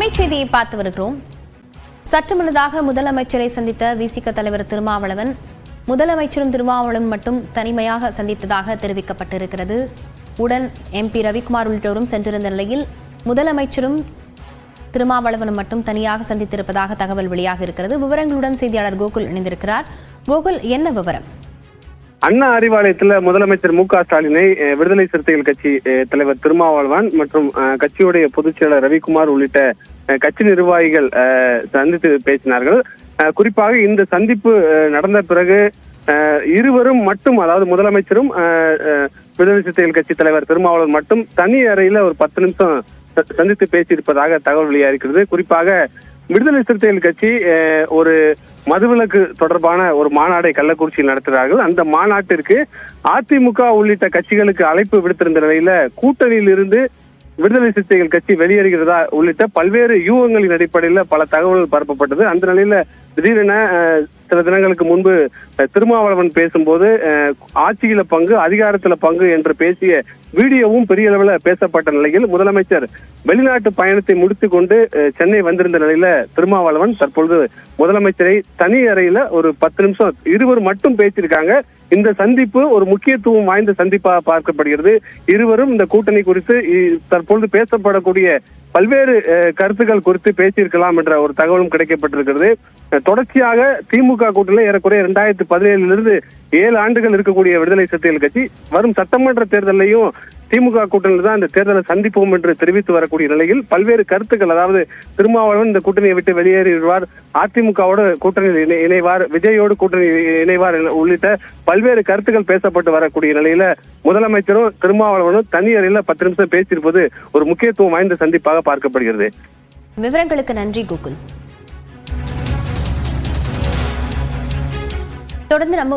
செய்தியை பார்த்து வருகிறோம். சற்று முன்னதாக முதலமைச்சரை சந்தித்த விசிக தலைவர் திருமாவளவன் முதலமைச்சரும் திருமாவளவன் மட்டும் தனிமையாக சந்தித்ததாக தெரிவிக்கப்பட்டிருக்கிறது. உடன் எம்பி ரவிக்குமார் உள்ளிட்டோரும் சென்றிருந்த நிலையில் முதலமைச்சரும் திருமாவளவனும் மட்டும் தனியாக சந்தித்திருப்பதாக தகவல் வெளியாக இருக்கிறது. விவரங்களுடன் செய்தியாளர் கோகுல் இணைந்திருக்கிறார். கோகுல் என்ன விவரம்? அண்ணா அறிவாலயத்துல முதலமைச்சர் மு க ஸ்டாலினை விடுதலை சிறுத்தைகள் கட்சி தலைவர் திருமாவளவன் மற்றும் கட்சியுடைய பொதுச் செயலர் ரவிக்குமார் உள்ளிட்ட கட்சி நிர்வாகிகள் சந்தித்து பேசினார்கள். குறிப்பாக இந்த சந்திப்பு அஹ், நடந்த பிறகு அஹ், இருவரும் மட்டும் அதாவது முதலமைச்சரும் அஹ், விடுதலை சிறுத்தைகள் கட்சி தலைவர் திருமாவளவன் மட்டும் தனி அறையில ஒரு பத்து நிமிஷம் சந்தித்து பேசியிருப்பதாக தகவல் வெளியாகிறது குறிப்பாக விடுதலை சிறுத்தைகள் கட்சி ஒரு மதுவிலக்கு தொடர்பான ஒரு மாநாடை கள்ளக்குறிச்சியில் நடத்துகிறார்கள். அந்த மாநாட்டிற்கு அதிமுக உள்ளிட்ட கட்சிகளுக்கு அழைப்பு விடுத்திருந்த நிலையில கூட்டணியில் இருந்து விடுதலை சிறுத்தைகள் கட்சி வெளியேறுகிறதா உள்ளிட்ட பல்வேறு யூகங்களின் அடிப்படையில் பல தகவல்கள் பரப்பப்பட்டது. அந்த நிலையில திடீரென சில தினங்களுக்கு முன்பு திருமாவளவன் பேசும்போது ஆட்சியில பங்கு அதிகாரத்துல பங்கு என்று பேசிய வீடியோவும் பெரிய அளவில் பேசப்பட்ட நிலையில் முதலமைச்சர் வெளிநாட்டு பயணத்தை முடித்து கொண்டு சென்னை வந்திருந்த நிலையில திருமாவளவன் தற்பொழுது முதலமைச்சரை தனி அறையில ஒரு பத்து நிமிஷம் இருவர் மட்டும் பேசியிருக்காங்க. இந்த சந்திப்பு ஒரு முக்கியத்துவம் வாய்ந்த சந்திப்பாக பார்க்கப்படுகிறது. இருவரும் இந்த கூட்டணி குறித்து தற்பொழுது பேசப்படக்கூடிய பல்வேறு கருத்துக்கள் குறித்து பேசியிருக்கலாம் என்ற ஒரு தகவலும் கிடைக்கப்பட்டிருக்கிறது. தொடர்ச்சியாக திமுக கூட்டணியில் ஏறக்குறைய இரண்டாயிரத்தி பதினேழுலிருந்து ஏழு ஆண்டுகள் இருக்கக்கூடிய விடுதலை சிறுத்தைகள் கட்சி வரும் சட்டமன்ற தேர்தலையும் திமுக கூட்டணியில் தான் இந்த தேர்தலை சந்திப்போம் என்று தெரிவித்து வரக்கூடிய நிலையில் பல்வேறு கருத்துக்கள் அதாவது திருமாவளவன் இந்த கூட்டணியை விட்டு வெளியேறிடுவார் அதிமுகவோட கூட்டணியில் இணைவார் விஜயோடு கூட்டணி இணைவார் உள்ளிட்ட பல்வேறு கருத்துக்கள் பேசப்பட்டு வரக்கூடிய நிலையில முதலமைச்சரும் திருமாவளவனும் தனி அறையில பத்து நிமிஷம் பேசியிருப்பது ஒரு முக்கியத்துவம் வாய்ந்த சந்திப்பாக பார்க்கப்படுகிறது. விவரங்களுக்கு நன்றி கோகுல். தொடர்ந்து நம்ம